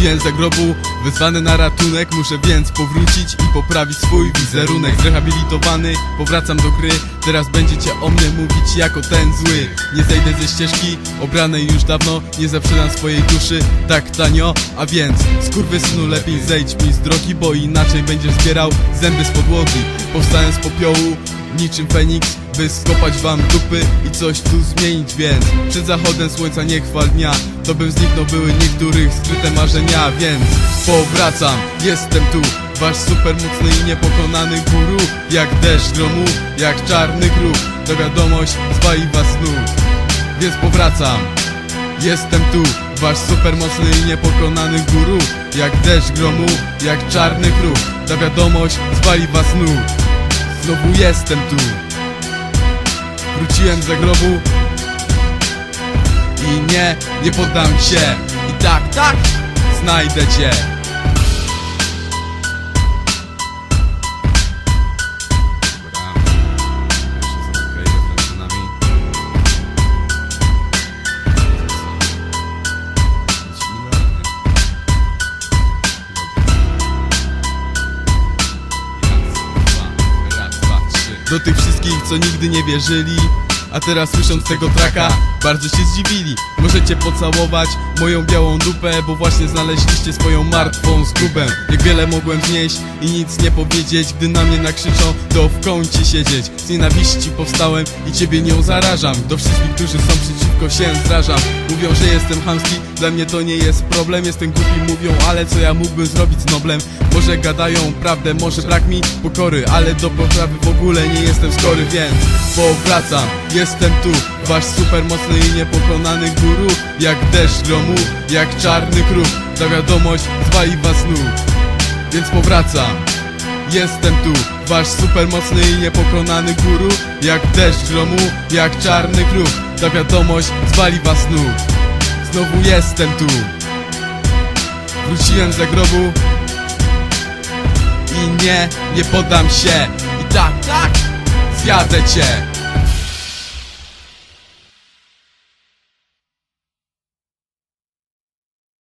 Wróciłem z grobu, wezwany na ratunek. Muszę więc powrócić i poprawić swój wizerunek. Zrehabilitowany, powracam do gry. Teraz będziecie o mnie mówić jako ten zły. Nie zejdę ze ścieżki, obranej już dawno. Nie zaprzedam swojej duszy tak tanio. A więc, skurwysynu lepiej zejdź mi z drogi Bo inaczej będziesz zbierał zęby z podłogi. Powstałem z popiołu, niczym Feniks By skopać wam dupy i coś tu zmienić Więc przed zachodem słońca nie chwal dnia. To bym zniknął były niektórych skryte marzenia Więc powracam, jestem tu Wasz super mocny i niepokonany guru. Jak deszcz gromu, jak czarny grób. To wiadomość zwali was znów Więc powracam. Jestem tu, wasz super mocny i niepokonany guru. Jak deszcz gromu, jak czarny grób. Ta wiadomość zwali was znów Znowu jestem tu. Wróciłem za grobu I nie, nie poddam się. I tak, tak, znajdę cię Do tych wszystkich, co nigdy nie wierzyli. A teraz słysząc tego traka Bardzo się zdziwili. Możecie pocałować moją białą dupę Bo właśnie znaleźliście swoją martwą skubę Jak wiele mogłem znieść i nic nie powiedzieć Gdy na mnie nakrzyczą, to w kącie siedzieć. Z nienawiści powstałem i ciebie nią zarażam. Do wszystkich, którzy są przeciwko się zrażam. Mówią, że jestem chamski, dla mnie to nie jest problem. Jestem głupi, mówią, ale co ja mógłbym zrobić z Noblem? Może gadają prawdę, może brak mi pokory Ale do poprawy w ogóle nie jestem skory, więc powracam. Jestem tu, wasz super mocny i niepokonany guru Jak deszcz gromu, jak czarny kruk Ta wiadomość zwali was znów Więc powracam. Jestem tu, wasz super mocny i niepokonany guru Jak deszcz gromu, jak czarny kruk Ta wiadomość zwali was znów Znowu jestem tu. Wróciłem za grobu I nie, nie poddam się. I tak, tak, zjadę cię